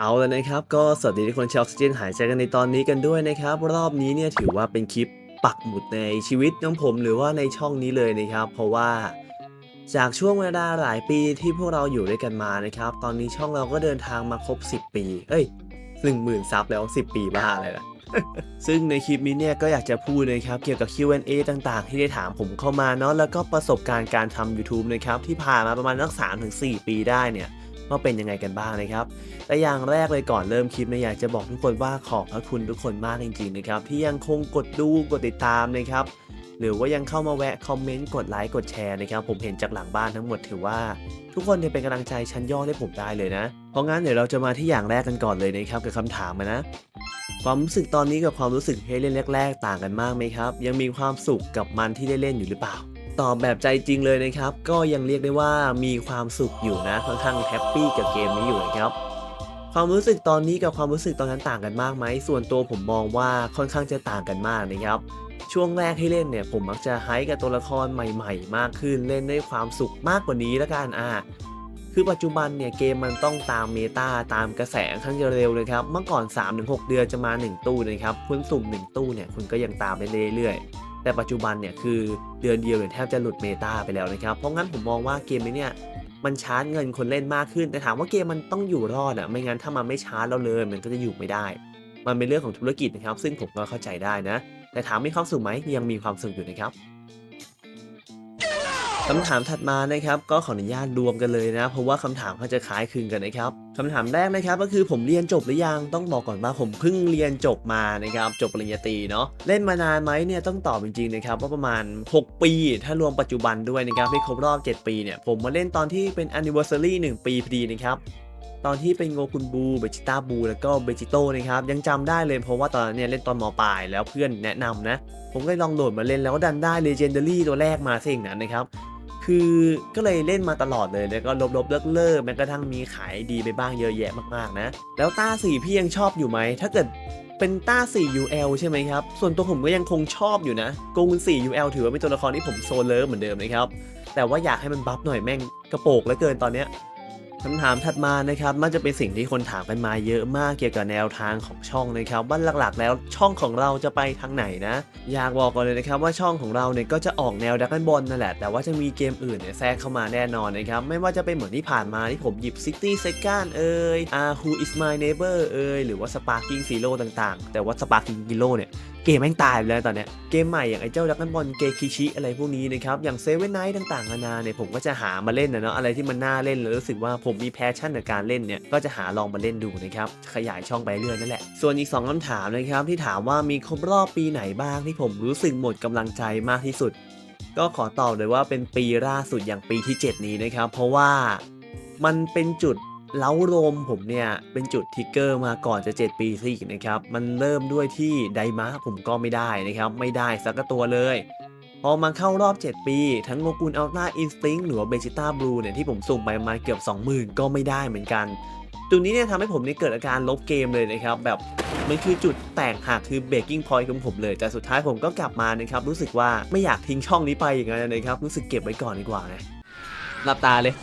เอาแล้วนะครับ ก็สวัสดีทุกคนชาวออกซิเจนหายใจกันในตอนนี้กันด้วยนะครับ รอบนี้เนี่ยถือว่าเป็นคลิปปักหมุดในชีวิตของผมหรือว่าในช่องนี้เลยนะครับ เพราะว่าจากช่วงเวลาหลายปีที่พวกเราอยู่ด้วยกันมานะครับ ตอนนี้ช่องเราก็เดินทางมาครบ 10 ปี เอ้ยหนึ่งหมื่นซับแล้ว 10 ปีบ้าอะไรล่ะ ซึ่งในคลิปนี้เนี่ยก็อยากจะพูดนะครับเกี่ยวกับ Q&A ต่างๆ ที่ได้ถามผมเข้ามาเนาะแล้วก็ประสบการณ์การทำ YouTube นะครับที่ผ่านมาประมาณสัก3-4 ปีได้เนี่ย ว่าเป็นยังไงกันบ้างนะครับแต่อย่างแรกเลยก่อนเริ่มคลิปเนี่ยอยากจะบอกทุกคนว่าขอบพระคุณทุกคนมากจริงๆนะครับที่ยังคงกดดูกดติดตามนะครับหรือว่ายังเข้ามาแวะคอมเมนต์กดไลค์กดแชร์นะครับผมเห็นจากหลังบ้านทั้งหมดถือว่า ทุกคนเนี่เป็นกำลังใจชั้นยอดให้ผมได้เลยนะ เพราะงั้นเดี๋ยวเราจะมาที่อย่างแรกกันก่อนเลยนะครับกับคำถามนะความรู้สึกตอนนี้กับความรู้สึกที่เล่นแรก ๆ ต่างกันมากไหมครับ ยังมีความสุขกับมันที่ได้เล่นอยู่หรือเปล่า ตอบแบบใจจริงเลยนะครับ ก็ยังเรียกได้ว่ามีความสุขอยู่นะค่อนข้างแฮปปี้กับเกมนี้อยู่นะครับความรู้สึกตอนนี้กับความรู้สึกตอนนั้นต่างกันมากไหม ส่วนตัวผมมองว่าค่อนข้างจะต่างกันมากนะครับ ช่วงแรกที่เล่นเนี่ยผมมักจะไฮกับตัวละครใหม่ ๆ มากขึ้นเล่นด้วยความสุขมากกว่านี้แล้วกันอ่าคือปัจจุบันเนี่ยเกมมันต้องตามเมตาตามกระแสค่อนข้างจะเร็วเลยครับ เมื่อก่อน 3-6 เดือนจะมา 1 ตู้นะครับ คุณสุ่ม 1 ตู้เนี่ยคุณก็ยังตามไปเรื่อยๆ แต่ปัจจุบันเนี่ยคือเดือนเดียวเนี่ยแทบจะหลุดเมตาไปแล้วนะครับ เพราะงั้นผมมองว่าเกมนี้เนี่ยมันชาร์จเงินคนเล่นมากขึ้น แต่ถามว่าเกมมันต้องอยู่รอดอะไม่งั้นถ้ามันไม่ชาร์จเราเลยมันก็จะอยู่ไม่ได้ มันเป็นเรื่องของธุรกิจนะครับ ซึ่งผมก็เข้าใจได้นะ แต่ถามมีความสุขไหมยังมีความสุขอยู่นะครับ คำถามถัดมานะครับก็ขออนุญาตรวมกันเลยนะ เพราะว่าคำถามเขาจะคล้ายคลึงกันนะครับคำถามแรกนะครับก็คือผมเรียนจบหรือยังต้องบอกก่อนว่าผมเพิ่งเรียนจบมานะครับจบปริญญาตรีเนาะเล่นมานานไหมเนี่ยต้องตอบจริงๆนะครับว่าประมาณ 6 ปี ถ้ารวมปัจจุบันด้วยนะครับที่ครบรอบ 7 ปีเนี่ยผมมาเล่นตอนที่เป็น anniversary 1 ปีพอดีนะครับตอนที่เป็นโงคุนบูเบจิต้าบู แล้วก็เบจิโต้นะครับยังจำได้เลยเพราะว่าตอนนั้นเนี่ยเล่นตอนมปลายแล้วเพื่อนแนะนำนะ ผมก็ลองโหลดมาเล่นแล้วก็ดันได้ Legendary ตัวแรกมาซะเองนั้นนะครับ คือก็เลยเล่นมาตลอดเลยแล้วก็ลบๆเลิกเลิกๆแม้กระทั่งมีขายดีไปบ้างเยอะแยะมากๆนะ แล้วต้า4พี่ยังชอบอยู่ไหม ถ้าเกิดเป็นต้า 4 UL ใช่ไหมครับ ส่วนตัวผมก็ยังคงชอบอยู่นะโกง4 UL ถือว่าเป็นตัวละครที่ผมโซเลิฟเหมือนเดิมนะครับ แต่ว่าอยากให้มันบัฟหน่อยแม่งกระโปกเหลือเกินตอนเนี้ย คำถามถัดมานะครับมันจะเป็นสิ่งที่คนถามกันมาเยอะมากเกี่ยวกับแนวทางของช่องนะครับว่าหลักๆ แล้วช่องของเราจะไปทางไหนนะ อยากบอกก่อนเลยนะครับว่าช่องของเราเนี่ยก็จะออกแนวดักกันบอลนั่นแหละ แต่ว่าจะมีเกมอื่นเนี่ยแทรกเข้ามาแน่นอนนะครับ ไม่ว่าจะเป็นเหมือนที่ผ่านมาที่ผมหยิบ City Second เอ่ย Ah Who is my neighbor เอ่ยหรือว่า Sparking Zero ต่างๆ แต่ว่า Sparking Zero เนี่ย เกมแม่งตายไปแล้วตอนเนี้ยเกมใหม่อย่างไอ้เจ้าดักกันบอลเกคิชิอะไรพวกนี้นะครับอย่างเซเว่นไนท์ต่างๆนานาเนี่ยผมก็จะหามาเล่นนะเนาะอะไรที่มันน่าเล่นแล้วรู้สึกว่าผมมีแพชชั่นในการเล่นเนี่ยก็จะหาลองมาเล่นดูนะครับขยายช่องไปเรื่อยนั่นแหละส่วนอีก 2คำถามนะครับที่ถามว่ามีครบรอบปีไหนบ้างที่ผมรู้สึกหมดกำลังใจมากที่สุด ก็ขอตอบเลยว่าเป็นปีล่าสุดอย่างปีที่ 7 นี้นะครับเพราะว่ามันเป็นจุด เล้าโรมผมเนี่ยเป็นจุดทิกเกอร์มาก่อนจะ 7 ปีซะอีกนะครับ มันเริ่มด้วยที่ไดมะผมก็ไม่ได้นะครับ ไม่ได้สักตัวเลย พอมาเข้ารอบ 7 ปี ทั้งโงกุนอัลต้าอินสติ้งหรือว่าเบจิต้าบลูเนี่ยที่ผมสุ่มไปมาเกือบ 20,000 ก็ไม่ได้เหมือนกันจุดนี้เนี่ยทำให้ผมเนี่ยเกิดอาการลบเกมเลยนะครับ แบบมันคือจุดแตกหักคือเบรกกิ้งพอยต์ของผมเลย แต่สุดท้ายผมก็กลับมานะครับ รู้สึกว่าไม่อยากทิ้งช่องนี้ไปอย่างนั้นนะครับ รู้สึกเก็บไว้ก่อนดีกว่าไงหลับตาเลย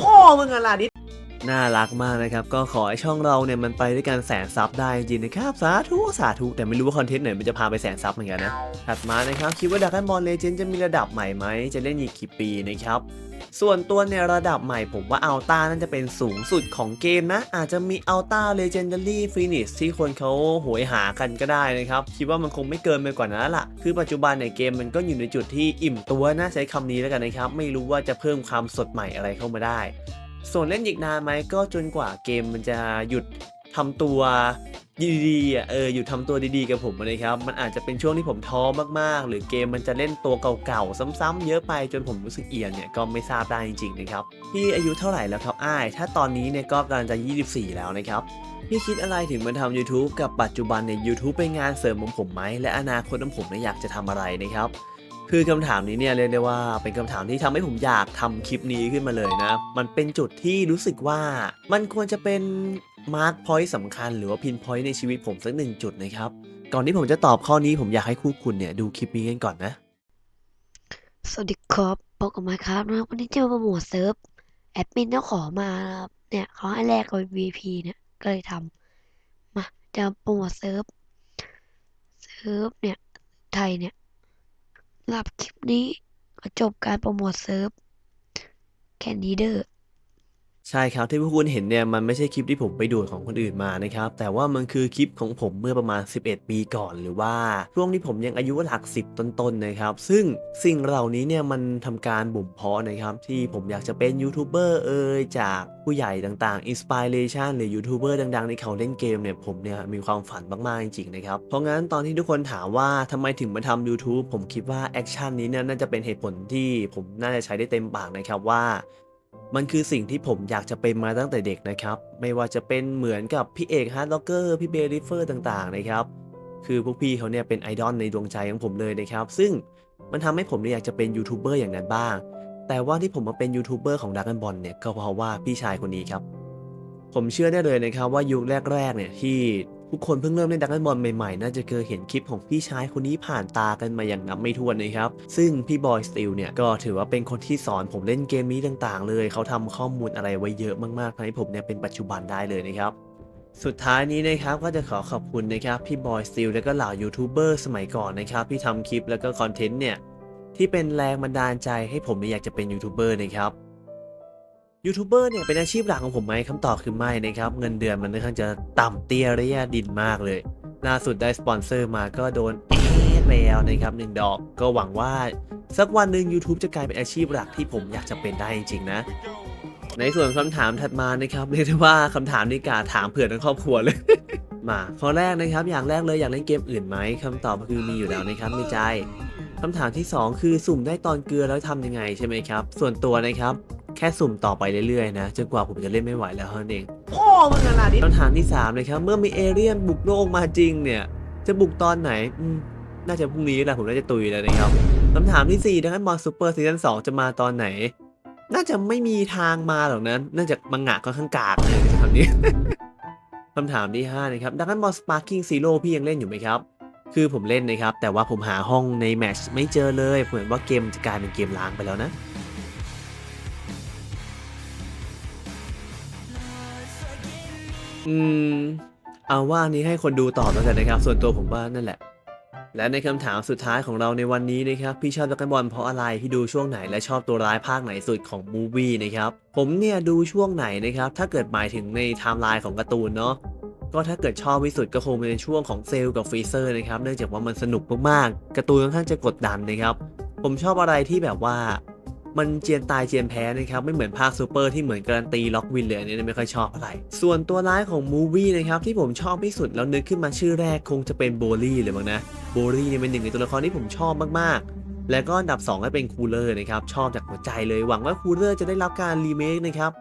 พ่อมึงอะล่ะดิ น่ารักมากนะครับ ก็ขอให้ช่องเราเนี่ยมันไปด้วยกันแสนซับได้จริงนะครับสาธุสาธุแต่ไม่รู้ว่าคอนเทนต์ไหนมันจะพาไปแสนซับเหมือนกันนะถัดมานะครับคิดว่าดัก a นบอลเลเจนจะมีระดับใหม่ไหมจะเล่นอีกกี่ปีนะครับส่วนตัวในระดับใหม่ผมว่าอัลต้าน่าจะเป็นสูงสุดของเกมนะ อาจจะมีอัลต้าเลเจนดารี่ฟินิชที่คนเขาโหยหากันก็ได้นะครับ คิดว่ามันคงไม่เกินไปกว่านั้นละคือปัจจุบันในเกมมันก็อยู่ในจุดที่อิ่มตัวนะใช้คำนี้แล้วกันนะครับ ไม่รู้ว่าจะเพิ่มความสดใหม่อะไรเข้ามาได้ ส่วนเล่นอีกนานไหมก็จนกว่าเกมมันจะหยุดทำตัวดีๆอะเออหยุดทำตัวดีๆกับผมนะครับ มันอาจจะเป็นช่วงที่ผมท้อมากๆ หรือเกมมันจะเล่นตัวเก่าๆซ้ำๆเยอะไปจนผมรู้สึกเอียนเนี่ยก็ไม่ทราบได้จริงๆนะครับพี่อายุเท่าไหร่แล้วครับอ้าย ถ้าตอนนี้เนี่ยก็กำลังจะ 24 แล้วนะครับพี่คิดอะไรถึงมาทำ YouTube กับปัจจุบันในย YouTube เป็นงานเสริมของผมไหม และอนาคตของผมเนี่ยอยากจะทำอะไรนะครับ คือคำถามนี้เนี่ยเรียกได้ว่าเป็นคำถามที่ทำให้ผมอยากทำคลิปนี้ขึ้นมาเลยนะ มันเป็นจุดที่รู้สึกว่ามันควรจะเป็นมาร์กพอยต์สำคัญหรือว่าพินพอยต์ในชีวิตผมสักหนึ่งจุดนะครับ ก่อนที่ผมจะตอบข้อนี้ผมอยากให้คู่คุณเนี่ยดูคลิปนี้กันก่อนนะ สวัสดีครับพบกับมาครับนะวันนี้จะมาโปรโมทเซิร์ฟแอดมินต้องขอมาครับเนี่ยเขาให้แลกกับ VP เนี่ยก็เลยทำมาจะโปรโมทเซิร์ฟเซิร์ฟเนี่ยไทยเนี่ย สำหรับคลิปนี้ก็จบการโปรโมทเซิร์ฟแค่นี้เดอร์ ใช่ครับที่พวกคุณเห็นเนี่ยมันไม่ใช่คลิปที่ผมไปดูดของคนอื่นมานะครับแต่ว่ามันคือคลิปของผมเมื่อประมาณ 11 ปีก่อนหรือว่าช่วงที่ผมยังอายุหลักสิบต้นๆนะครับ ซึ่งสิ่งเหล่านี้เนี่ยมันทำการบ่มเพาะนะครับที่ผมอยากจะเป็นยูทูบเบอร์เอ่ยจากผู้ใหญ่ต่างๆอินสปิเรชันหรือยูทูบเบอร์ดังๆที่เขาเล่นเกมเนี่ยผมเนี่ยมีความฝันมากๆจริงๆนะครับเพราะงั้นตอนที่ทุกคนถามว่าทำไมถึงมาทำ YouTube ผมคิดว่าแอคชั่นนี้เนี่ยน่าจะเป็นเหตุผลที่ผมน่าจะใช้ได้เต็มปากนะครับว่า มันคือสิ่งที่ผมอยากจะเป็นมาตั้งแต่เด็กนะครับ ไม่ว่าจะเป็นเหมือนกับพี่เอกฮาร์ดล็อกเกอร์พี่เบริเฟอร์ต่างๆนะครับ คือพวกพี่เขาเนี่ยเป็นไอดอลในดวงใจของผมเลยนะครับ ซึ่งมันทำให้ผมเนี่ยอยากจะเป็นยูทูบเบอร์อย่างนั้นบ้าง แต่ว่าที่ผมมาเป็นยูทูบเบอร์ของดัก a นบอลเนี่ยก็เพราะว่าพี่ชายคนนี้ครับ ผมเชื่อได้เลยนะครับว่ายุคแรกๆเนี่ยที่ ทุกคนเพิ่งเริ่มเล่นดัก a นบอลใหม่ๆ น่าจะเคยเห็นคลิปของพี่ชายคนนี้ผ่านตากันมาอย่างนับไม่ถ้วนนะครับ ซึ่งพี่บอยสติลเนี่ยก็ถือว่าเป็นคนที่สอนผมเล่นเกมนี้ต่างๆ เลย เขาทำข้อมูลอะไรไว้เยอะมากๆทำให้ผมเนี่ยเป็นปัจจุบันได้เลยนะครับสุดท้ายนี้นะครับก็จะขอขอบคุณนะครับพี่บอยสติลและก็เหล่ายูทูบเบอร์สมัยก่อนนะครับที่ทำคลิปแล้วก็คอนเทนต์เนี่ยที่เป็นแรงบันดาลใจให้ผมอยากจะเป็นยูทูบเบอร์นะครับ ยูทูบเบอร์เนี่ยเป็นอาชีพหลักของผมไหมคำตอบคือไม่นะครับ เงินเดือนมันค่อนข้างจะต่ำเตี้ยระยะดินมากเลย ล่าสุดได้สปอนเซอร์มาก็โดนเอ๊ะแล้วนะครับหนึ่งดอกก็หวังว่า สักวันหนึ่ง YouTube จะกลายเป็นอาชีพหลักที่ผมอยากจะเป็นได้จริงๆนะ ในส่วนคำถามถัดมานะครับเรียกได้ว่าคำถามนี้กาถามเผื่อทั้งครอบครัวเลย มาข้อแรกนะครับ อย่างแรกเลยอยากเล่นเกมอื่นไหมคำตอบคือมีอยู่แล้วนะครับในใจคำถามที่ 2 คือสุ่มได้ตอนเกลือแล้วทำยังไงใช่ไหมครับ ส่วนตัวนะครับ ค่สุ่มต่อไปเรื่อยๆนะจนกว่าผมจะเล่นไม่ไหวแล้วเท่านั้นเองพ่อมันขนาดนี้คำถามที่3เลยครับเมื่อมีเอเลี่ยนบุกโลกมาจริงเนี่ยจะบุกตอนไหนอืมน่าจะพรุ่งนี้แหละผมน่าจะตุยแล้วนะครับคำถามที่4ดังนั้นบอลซูเปอร์ซีซั่น2จะมาตอนไหน น่าจะไม่มีทางมาหรอกนะเนื่องจากมังงะก็ข้างกากเลยคำนี้คำถามที่5นะครับดังนั้นบอลสปาร์กิ้งซีโร่พี่ยังเล่นอยู่ไหมครับ คือผมเล่นนะครับ แต่ว่าผมหาห้องในแมตช์ไม่เจอเลย เหมือนว่าเกมจะกลายเป็นเกมล้างไปแล้วนะ อืม เอาว่านี้ให้คนดูตอบแล้วกันนะครับ ส่วนตัวผมว่านั่นแหละ และในคำถามสุดท้ายของเราในวันนี้นะครับ พี่ชอบดักกันบอลเพราะอะไรพี่ดูช่วงไหนและชอบตัวร้ายภาคไหนสุดของมูวี่นะครับ ผมเนี่ยดูช่วงไหนนะครับ ถ้าเกิดหมายถึงในไทม์ไลน์ของการ์ตูนเนาะก็ถ้าเกิดชอบที่สุดก็คงเป็นช่วงของเซลกับฟรีเซอร์นะครับ เนื่องจากว่ามันสนุกมากๆการ์ตูนค่อนข้างจะกดดันนะครับ ผมชอบอะไรที่แบบว่า มันเจียนตายเจียนแพ้นะครับไม่เหมือนภาคซูเปอร์ที่เหมือนการันตีล็อกวินเลยอันนี้ไม่ค่อยชอบอะไรส่วนตัวร้ายของมูวี่นะครับที่ผมชอบที่สุดแล้วนึกขึ้นมาชื่อแรกคงจะเป็นโบลี่เลยมั้งนะโบลี่เนี่ยเป็นหนึ่งในตัวละครที่ผมชอบมากๆ และก็อันดับ2ก็เป็นคูลเลอร์นะครับชอบจากหัวใจเลยหวังว่าคูลเลอร์จะได้รับการรีเมคนะครับ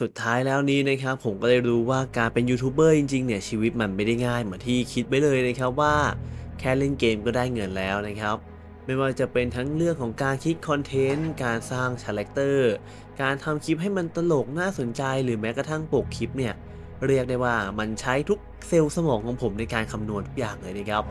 สุดท้ายแล้วนี้นะครับผมก็ได้รู้ว่าการเป็นยูทูบเบอร์จริงๆเนี่ยชีวิตมันไม่ได้ง่ายเหมือนที่คิดไว้เลยนะครับว่าแค่เล่นเกมก็ได้เงินแล้วนะครับ ไม่ว่าจะเป็นทั้งเรื่องของการคิดคอนเทนต์ การสร้างคาแรคเตอร์ การทำคลิปให้มันตลกน่าสนใจหรือแม้กระทั่งปกคลิปเนี่ยเรียกได้ว่ามันใช้ทุกเซลล์สมองของผมในการคำนวณทุกอย่างเลยนะครับ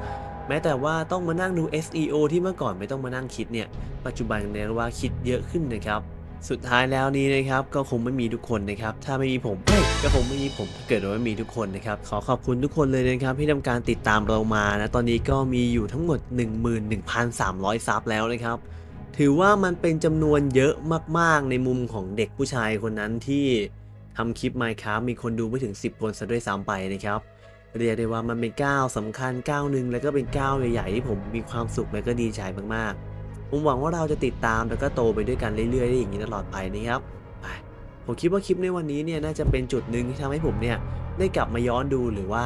แม้แต่ว่าต้องมานั่งดู SEO ที่เมื่อก่อนไม่ต้องมานั่งคิดเนี่ย ปัจจุบันเรียกว่าคิดเยอะขึ้นนะครับ สุดท้ายแล้วนี้นะครับก็คงไม่มีทุกคนนะครับถ้าไม่มีผมเฮ้ยก็คงไม่มีผมถ้าเกิดว่าไม่มีทุกคนนะครับขอขอบคุณทุกคนเลยนะครับที่ทำการติดตามเรามานะตอนนี้ก็มีอยู่ทั้งหมด 11,300 ซับแล้วนะครับ ถือว่ามันเป็นจำนวนเยอะมากๆ ในมุมของเด็กผู้ชายคนนั้นที่ทำคลิป Minecraft มีคนดูไม่ถึง 10 คนซะด้วยซ้ำไปนะครับเรียกได้ว่ามันเป็นก้าวสำคัญก้าวหนึ่งแล้วก็เป็นก้าวใหญ่ๆที่ผมมีความสุขและก็ดีใจมากๆ ผมหวังว่าเราจะติดตามแล้วก็โตไปด้วยกันเรื่อยๆได้อย่างนี้ตลอดไปนะครับผมคิดว่าคลิปในวันนี้เนี่ยน่าจะเป็นจุดหนึ่งที่ทำให้ผมเนี่ยได้กลับมาย้อนดูหรือว่า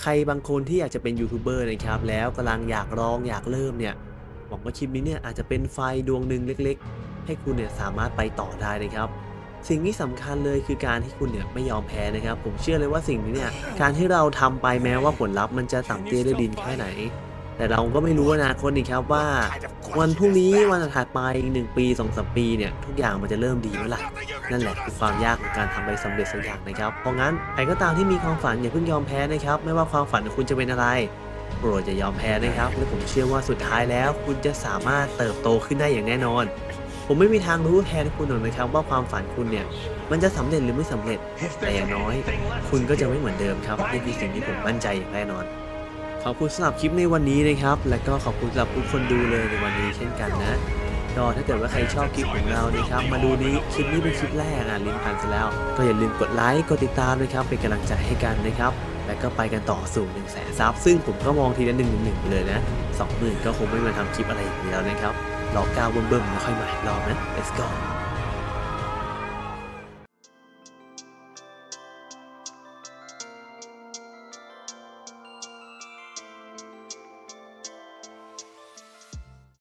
ใครบางคนที่อยากจะเป็นยูทูบเบอร์นะครับแล้วกำลังอยากลองอยากเริ่มเนี่ยหวังว่าคลิปนี้เนี่ยอาจจะเป็นไฟดวงหนึ่งเล็ก ๆ ให้คุณเนี่ยสามารถไปต่อได้นะครับ สิ่งที่สำคัญเลยคือการที่คุณเนี่ยไม่ยอมแพ้นะครับ ผมเชื่อเลยว่าสิ่งนี้เนี่ยการที่เราทำไปแม้ว่าผลลัพธ์มันจะต่ำเตี้ยด้วยดินแค่ไหน แต่เราก็ไม่รู้อนาคตนี่ครับว่า วันพรุ่งนี้วันถัดไปอีกหนึ่งปีสองสามปีเนี่ยทุกอย่างมันจะเริ่มดีเมื่อไหร่นั่นแหละคือความยากของการทำอะไรสำเร็จสักอย่างนะครับ เพราะงั้นใครก็ตามที่มีความฝันอย่าเพิ่งยอมแพ้นะครับ ไม่ว่าความฝันของคุณจะเป็นอะไรโปรดอย่ายอมแพ้นะครับและผมเชื่อว่าสุดท้ายแล้ว คุณจะสามารถเติบโตขึ้นได้อย่างแน่นอน ผมไม่มีทางรู้แทนคุณหรอกนะครับ ว่าความฝันคุณเนี่ยมันจะสำเร็จหรือไม่สำเร็จแต่อย่างน้อย คุณก็จะไม่เหมือนเดิมครับนี่คือสิ่งที่ผมมั่นใจอย่างแน่นอน ขอบคุณสำหรับคลิปในวันนี้นะครับ และก็ขอบคุณสำหรับทุกคนดูเลยในวันนี้เช่นกันนะก็ถ้าเกิดว่าใครชอบคลิปของเรานะครับ มาดูนี้คลิปนี้เป็นคลิปแรกอะลิ้นพันซะแล้ว ก็อย่าลืมกดไลค์กดติดตามนะครับเป็นกำลังใจให้กันนะครับ แล้วก็ไปกันต่อสู่1นึ่งแสนซับซึ่งผมก็มองทีละหนึ่งหนึ่งเลยนะสองหมื่นก็คงไม่มาทำคลิปอะไรอย่างนี้แล้วนะครับรอก้าวเบิ่มๆแล้วค่อยมาอีกรอบนะ let's go